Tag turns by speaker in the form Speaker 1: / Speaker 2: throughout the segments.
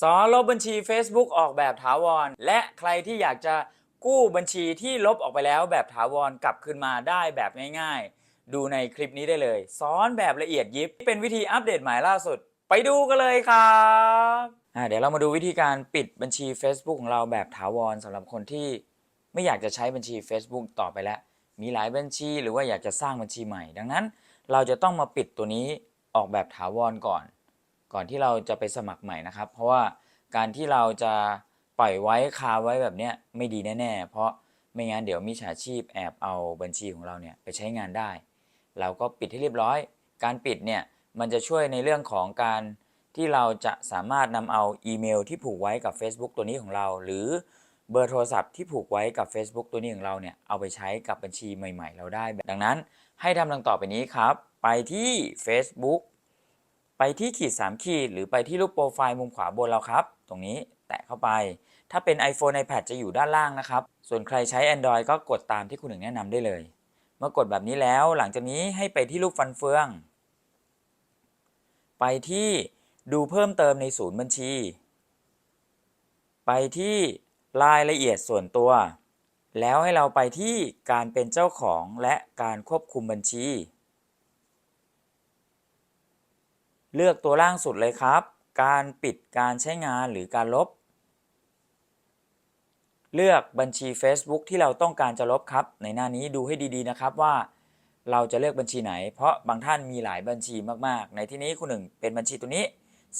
Speaker 1: สอนลบบัญชี Facebook ออกแบบถาวร และใครที่อยากจะกู้บัญชีที่ลบออกไปแล้วแบบถาวรกลับคืนมาได้แบบง่ายๆ ดูในคลิปนี้ได้เลย สอนแบบละเอียดยิบ เป็นวิธีอัปเดตใหม่ล่าสุด ไปดูกันเลยครับเดี๋ยวเรามาดูวิธีการปิดบัญชี Facebook ของเราแบบถาวรสำหรับคนที่ไม่อยากจะใช้บัญชี Facebook ต่อไปแล้ว มีหลายบัญชีหรือว่าอยากจะสร้างบัญชีใหม่ ดังนั้น เราจะต้องมาปิดตัวนี้ออกแบบถาวรก่อน ก่อนที่เราจะไปสมัครใหม่นะครับ เพราะว่าการที่เราจะปล่อยไว้คาไว้แบบเนี้ยไม่ดีแน่ๆ เพราะไม่งั้นเดี๋ยวมิจฉาชีพแอบเอาบัญชีของเราเนี่ยไปใช้งานได้ เราก็ปิดให้เรียบร้อย การปิดเนี่ยมันจะช่วยในเรื่องของการที่เราจะสามารถนำเอาอีเมลที่ผูกไว้กับ Facebook ตัวนี้ของเรา หรือเบอร์โทรศัพท์ที่ผูกไว้กับ Facebook ตัวนี้ของเราเนี่ยเอาไปใช้กับบัญชีใหม่ ๆ เราได้ ดังนั้นให้ทำดังต่อไปนี้ครับ ไปที่ Facebook ไปที่ขีด 3 ขีด หรือไปที่รูปโปรไฟล์มุมขวาบนเราครับ ตรงนี้แตะเข้าไป ถ้าเป็น iPhone iPad จะอยู่ด้านล่างนะครับ ส่วนใครใช้ Android ก็กดตามที่คุณหนึ่งแนะนำได้เลย เมื่อกดแบบนี้แล้วหลังจากนี้ให้ไปที่รูปฟันเฟือง ไปที่ดูเพิ่มเติมในศูนย์บัญชี ไปที่รายละเอียดส่วนตัว แล้วให้เราไปที่การเป็นเจ้าของและการควบคุมบัญชี เลือกตัวล่างสุดเลยครับ การปิดการใช้งานหรือการลบ เลือกบัญชี Facebook ที่เราต้องการจะลบครับ ในหน้านี้ดูให้ดีๆนะครับว่า เราจะเลือกบัญชีไหน เพราะบางท่านมีหลายบัญชีมากๆ ในที่นี้คุณหนึ่งเป็นบัญชีตัวนี้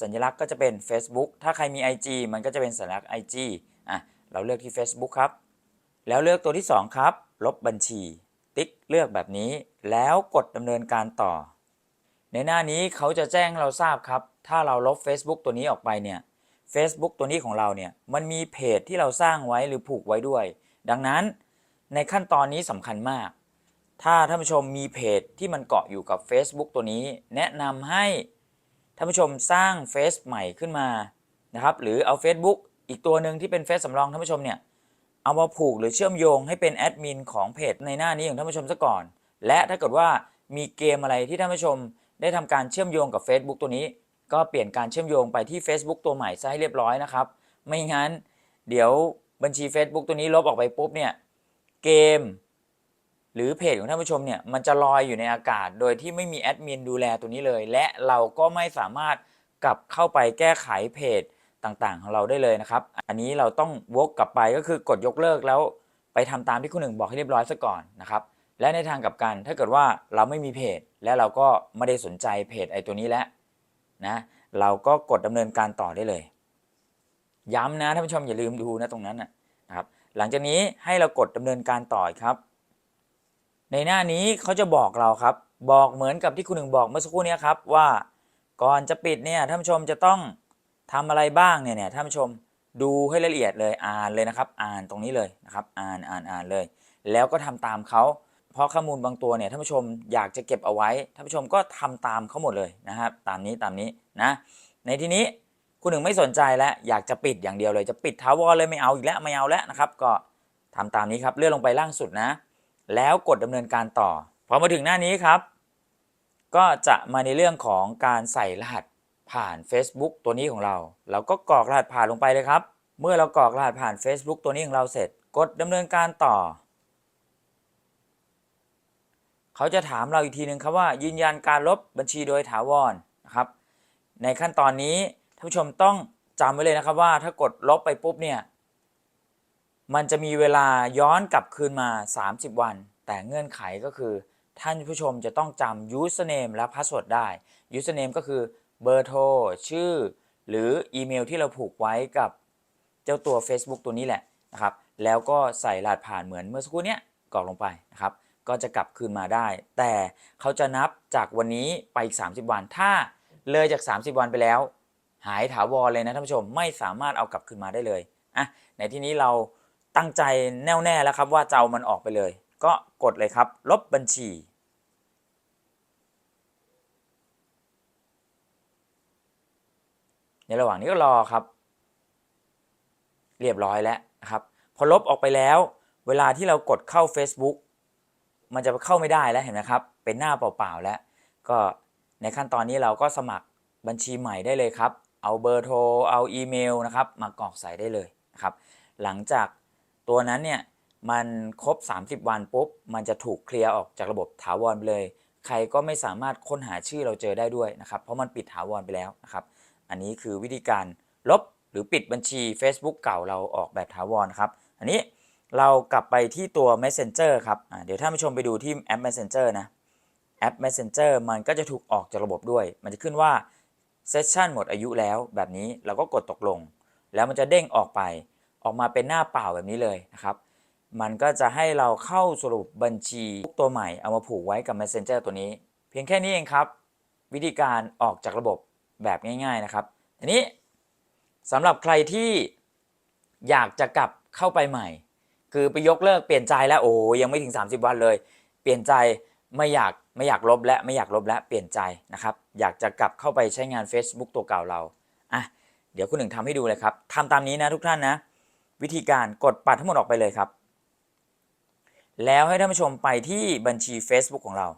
Speaker 1: สัญลักษณ์ก็จะเป็น Facebook ถ้าใครมี IG มันก็จะเป็นสัญลักษณ์ IG อะเราเลือกที่ Facebook ครับ แล้วเลือกตัวที่ 2 ครับ ลบบัญชี ติ๊กเลือกแบบนี้ แล้วกดดำเนินการต่อ ในหน้านี้เขาจะแจ้งเราทราบครับ ถ้าเราลบ Facebook ตัวนี้ออกไปเนี่ย Facebook ตัวนี้ของเราเนี่ยมันมีเพจที่เราสร้างไว้หรือผูกไว้ด้วย ดังนั้นในขั้นตอนนี้สำคัญมาก ถ้าท่านผู้ชมมีเพจที่มันเกาะอยู่กับ Facebook ตัวนี้ แนะนำให้ท่านผู้ชมสร้างเฟซใหม่ขึ้นมานะครับหรือเอา Facebook อีกตัวหนึ่งที่เป็นเฟซสำรองท่านผู้ชมเนี่ยเอามาผูกหรือเชื่อมโยงให้เป็นแอดมินของเพจในหน้านี้ของท่านผู้ชมซะก่อน และถ้าเกิดว่ามีเกมอะไรที่ท่านผู้ชม ได้ทำการเชื่อมโยงกับ Facebook ตัวนี้ ก็เปลี่ยนการเชื่อมโยงไปที่ Facebook ตัวใหม่ซะให้เรียบร้อยนะครับ ไม่งั้น เดี๋ยวบัญชี Facebook ตัวนี้ลบออกไปปุ๊บเนี่ยเกม หรือเพจของท่านผู้ชมเนี่ยมันจะลอยอยู่ในอากาศ โดยที่ไม่มีแอดมินดูแลตัวนี้เลย และเราก็ไม่สามารถกลับเข้าไปแก้ไขเพจต่างๆ ของเราได้เลยนะครับ อันนี้เราต้องวกกลับไปก็คือกดยกเลิกแล้วไปทำตามที่คุณหนึ่งบอกให้เรียบร้อยซะก่อนนะครับ และในทางกลับกันถ้าเกิดว่าเราไม่มีเพจ และเราก็ไม่ได้สนใจเพจไอตัวนี้แล้วนะเราก็กดดำเนินการต่อได้เลย ย้ำนะท่านผู้ชมอย่าลืมดูนะตรงนั้นนะครับ หลังจากนี้ให้เรากดดำเนินการต่อครับ ในหน้านี้เขาจะบอกเราครับ บอกเหมือนกับที่คุณหนึ่งบอกเมื่อสักครู่นี้ครับว่าก่อนจะปิดเนี่ยท่านผู้ชมจะต้องทำอะไรบ้างเนี่ยเนี่ยท่านผู้ชมดูให้ละเอียดเลยอ่านเลยนะครับ อ่านตรงนี้เลยนะครับ อ่านอ่านอ่านเลย แล้วก็ทำตามเขา เพราะข้อมูลบางตัวเนี่ยท่านผู้ชมอยากจะเก็บเอาไว้ท่านผู้ชมก็ทำตามเขาหมดเลยนะครับตามนี้ตามนี้นะในที่นี้คุณหนึ่งไม่สนใจแล้วอยากจะปิดอย่างเดียวเลยจะปิดทาวรเลยไม่เอาอีกแล้วไม่เอาแล้วนะครับ ก็ทำตามนี้ครับเลื่อนลงไปล่างสุดนะ แล้วกดดำเนินการต่อพอมาถึงหน้านี้ครับ ก็จะมาในเรื่องของการใส่รหัสผ่าน Facebook ตัวนี้ของเรา เราก็กรอกรหัสผ่านลงไปเลยครับ เมื่อเรากรอกรหัสผ่าน Facebook ตัวนี้ของเราเสร็จ กดดำเนินการต่อ เขาจะถามเราอีกทีหนึ่งครับว่า ยืนยันการลบบัญชีโดยถาวรนะครับ ในขั้นตอนนี้ท่านผู้ชมต้องจำไว้เลยนะครับว่าถ้ากดลบไปปุ๊บเนี่ยมันจะมีเวลาย้อนกลับคืนมา 30 วัน แต่เงื่อนไขก็คือ ท่านผู้ชมจะต้องจำ username และ password ได้ username ก็คือเบอร์โทรชื่อ หรืออีเมลที่เราผูกไว้กับเจ้าตัว Facebook ตัวนี้แหละนะครับ แล้วก็ใส่รหัสผ่านเหมือนเมื่อสักครู่นี้กรอกลงไปนะครับ ก็จะกลับคืนมาได้ แต่เขาจะนับจากวันนี้ไปอีก 30 วัน ถ้าเลยจาก 30 วันไปแล้ว หายถาวรเลยนะท่านผู้ชมไม่สามารถเอากลับคืนมาได้เลยอะในที่นี้เราตั้งใจแน่วแน่แล้วครับว่าจะเอามันออกไปเลย ก็กดเลยครับ ลบบัญชี ในระหว่างนี้ก็รอครับ เรียบร้อยแล้วครับพอลบออกไปแล้ว เวลาที่เรากดเข้า Facebook มันจะเข้าไม่ได้แล้วเห็นไหมครับ เป็นหน้าเปล่าๆแล้ว ก็ในขั้นตอนนี้เราก็สมัครบัญชีใหม่ได้เลยครับ เอาเบอร์โทร เอาอีเมลนะครับ มากรอกใส่ได้เลยนะครับ หลังจากตัวนั้นเนี่ยมันครบ 30 วันปุ๊บ มันจะถูกเคลียร์ออกจากระบบถาวรไปเลย ใครก็ไม่สามารถค้นหาชื่อเราเจอได้ด้วยนะครับ เพราะมันปิดถาวรไปแล้วนะครับ อันนี้คือวิธีการลบหรือปิดบัญชี Facebook เก่าเราออกแบบถาวรครับ อันนี้ เรากลับไปที่ตัว Messenger ครับเดี๋ยวท่านผู้ชมไปดูที่แอป Messenger นะ แอป Messenger มันก็จะถูกออกจากระบบด้วย มันจะขึ้นว่าเซสชันหมดอายุแล้วแบบนี้เราก็กดตกลง แล้วมันจะเด้งออกไป ออกมาเป็นหน้าเปล่าแบบนี้เลยนะครับ มันก็จะให้เราเข้าสรุปบัญชีตัวใหม่เอามาผูกไว้กับ Messenger ตัวนี้ เพียงแค่นี้เองครับ วิธีการออกจากระบบแบบง่าย ๆนะครับทีนี้สำหรับใครที่อยากจะกลับเข้าไปใหม่ คือไปยกเลิกเปลี่ยนใจแล้วโอ้ยังไม่ถึง 30 วันเลย เปลี่ยนใจไม่อยากไม่อยากลบและไม่อยากลบและเปลี่ยนใจนะครับ อยากจะกลับเข้าไปใช้งาน Facebook ตัวเก่าเราอะเดี๋ยวคุณหนึ่งทำให้ดูเลยครับทำตามนี้นะทุกท่านนะ วิธีการกดปัดทั้งหมดออกไปเลยครับ แล้วให้ท่านผู้ชมไปที่บัญชี Facebook ของเรา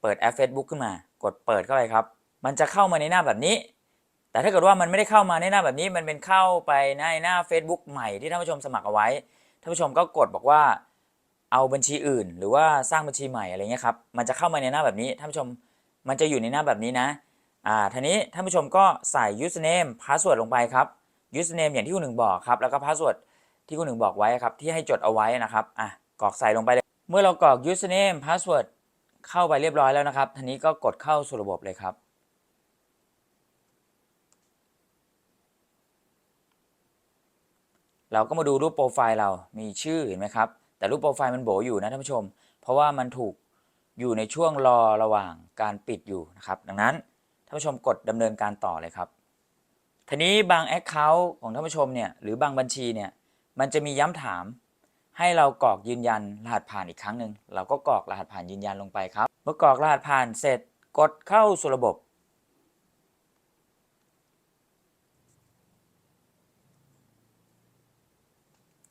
Speaker 1: เปิดแอป Facebook ขึ้นมา กดเปิดเข้าไปครับ มันจะเข้ามาในหน้าแบบนี้ แต่ถ้าเกิดว่ามันไม่ได้เข้ามาในหน้าแบบนี้ มันเป็นเข้าไปในหน้า Facebook ใหม่ที่ท่านผู้ชมสมัครเอาไว้ ท่านผู้ชมก็กดบอกว่าเอาบัญชีอื่น หรือว่าสร้างบัญชีใหม่อะไรเงี้ยครับมันจะเข้ามาในหน้าแบบนี้ท่านผู้ชมมันจะอยู่ในหน้าแบบนี้นะอ่าทีนี้ท่านผู้ชมก็ใส่ username password ลงไปครับ username อย่างที่คุณหนึ่งบอกครับแล้วก็ password ที่คุณหนึ่งบอกไว้ครับที่ให้จดเอาไว้นะครับอะกรอกใส่ลงไปเลย เมื่อเรากรอก username password เข้าไปเรียบร้อยแล้วนะครับทีนี้ก็กดเข้าสู่ระบบเลยครับ เราก็มาดูรูปโปรไฟล์เรา มีชื่อเห็นไหมครับ แต่รูปโปรไฟล์มันโบอยู่นะท่านผู้ชม เพราะว่ามันถูกอยู่ในช่วงรอระหว่างการปิดอยู่นะครับ ดังนั้นท่านผู้ชมกดดำเนินการต่อเลยครับ ทีนี้บาง Account ของท่านผู้ชมเนี่ยหรือบางบัญชีเนี่ยมันจะมีย้ำถาม ให้เรากรอกยืนยันรหัสผ่านอีกครั้งหนึ่งเราก็กรอกรหัสผ่านยืนยันลงไปครับ เมื่อกรอกรหัสผ่านเสร็จกดเข้าสู่ระบบ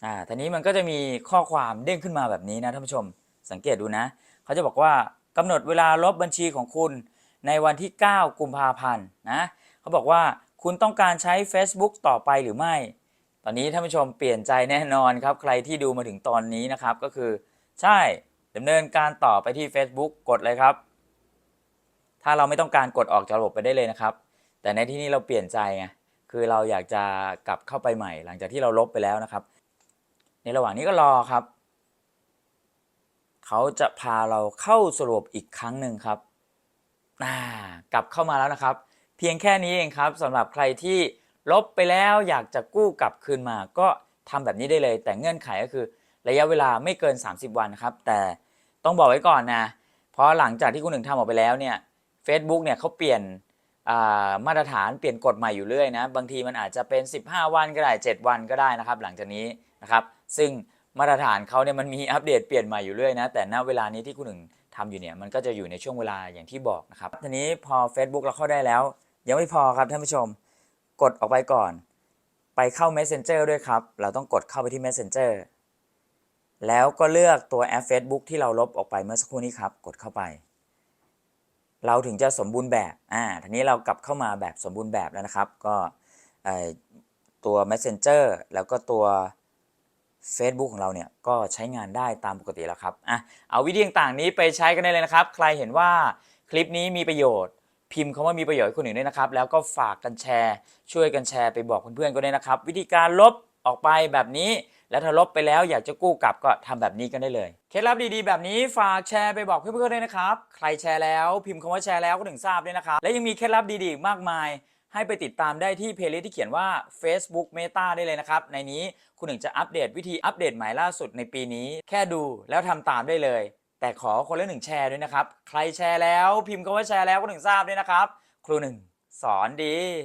Speaker 1: อ่าทีนี้มันก็จะมีข้อความเด้งขึ้นมาแบบนี้นะท่านผู้ชม สังเกตดูนะ เขาจะบอกว่ากำหนดเวลาลบบัญชีของคุณในวันที่ 9 กุมภาพันธ์นะเขาบอกว่าคุณต้องการใช้ Facebook ต่อไปหรือไม่ ตอนนี้ท่านผู้ชมเปลี่ยนใจแน่นอนครับ ใครที่ดูมาถึงตอนนี้นะครับ ก็คือ ใช่ดำเนินการต่อไปที่ Facebook กดเลยครับ ถ้าเราไม่ต้องการกดออกจากระบบไปได้เลยนะครับ แต่ในที่นี้เราเปลี่ยนใจไงคือเราอยากจะกลับเข้าไปใหม่ หลังจากที่เราลบไปแล้วนะครับ ในระหว่างนี้ก็รอครับ เขาจะพาเราเข้าสรุปอีกครั้งหนึ่งครับกลับเข้ามาแล้วนะครับ เพียงแค่นี้เองครับสำหรับใครที่ลบไปแล้วอยากจะกู้กลับคืนมา ก็ทำแบบนี้ได้เลย แต่เงื่อนไขก็คือ ระยะเวลาไม่เกิน 30 วันครับ แต่ต้องบอกไว้ก่อนนะเพราะหลังจากที่คุณหนึ่งทำออกไปแล้วเนี่ย Facebook เนี่ยเขาเปลี่ยนมาตรฐานเปลี่ยนกฎใหม่อยู่เรื่อยนะ บางทีมันอาจจะเป็น 15 วันก็ได้ 7 วันก็ได้นะครับ หลังจากนี้ นะครับซึ่งมาตรฐานเขาเนี่ยมันมีอัปเดตเปลี่ยนใหม่อยู่เรื่อยนะแต่ณเวลานี้ที่คุณหนึ่งทำอยู่เนี่ยมันก็จะอยู่ในช่วงเวลาอย่างที่บอกนะครับทีนี้พอ Facebook เราเข้าได้แล้ว ยังไม่พอครับท่านผู้ชมกดออกไปก่อน ไปเข้า Messenger ด้วยครับ เราต้องกดเข้าไปที่ Messenger แล้วก็เลือกตัวแอป Facebook ที่เราลบออกไปเมื่อสักครู่นี้ครับ กดเข้าไป เราถึงจะสมบูรณ์แบบอ่าทีนี้เรากลับเข้ามาแบบสมบูรณ์แบบแล้วนะครับ ก็ตัว Messenger แล้วก็ตัว Facebook ของเราเนี่ยก็ใช้งานได้ตามปกติแล้วครับอะเอาวิธีต่างๆนี้ไปใช้กันได้เลยนะครับ ใครเห็นว่าคลิปนี้มีประโยชน์ พิมพ์คำว่ามีประโยชน์ให้คนอื่นด้วยนะครับ แล้วก็ฝากกันแชร์ ช่วยกันแชร์ไปบอกเพื่อนๆก็ได้นะครับ วิธีการลบออกไปแบบนี้ แล้วถ้าลบไปแล้วอยากจะกู้กลับก็ทำแบบนี้กันได้เลยเคล็ดลับดีๆ แบบนี้ฝากแชร์ไปบอกเพื่อนๆด้วยนะครับ ใครแชร์แล้ว พิมพ์คำว่าแชร์แล้วก็ถึงทราบด้วยนะครับและยังมีเคล็ดลับดีๆอีกมากมาย ให้ไปติดตามได้ที่เพลย์ลิสต์ที่เขียนว่า Facebook Meta ได้เลยนะครับ ในนี้คุณหนึ่งจะอัปเดตวิธีอัปเดตใหม่ล่าสุดในปีนี้ แค่ดูแล้วทำตามได้เลย แต่ขอคนละหนึ่งแชร์ด้วยนะครับ ใครแชร์แล้วพิมพ์คำว่าแชร์แล้วก็ถึงทราบด้วยนะครับ ครูหนึ่งสอนดี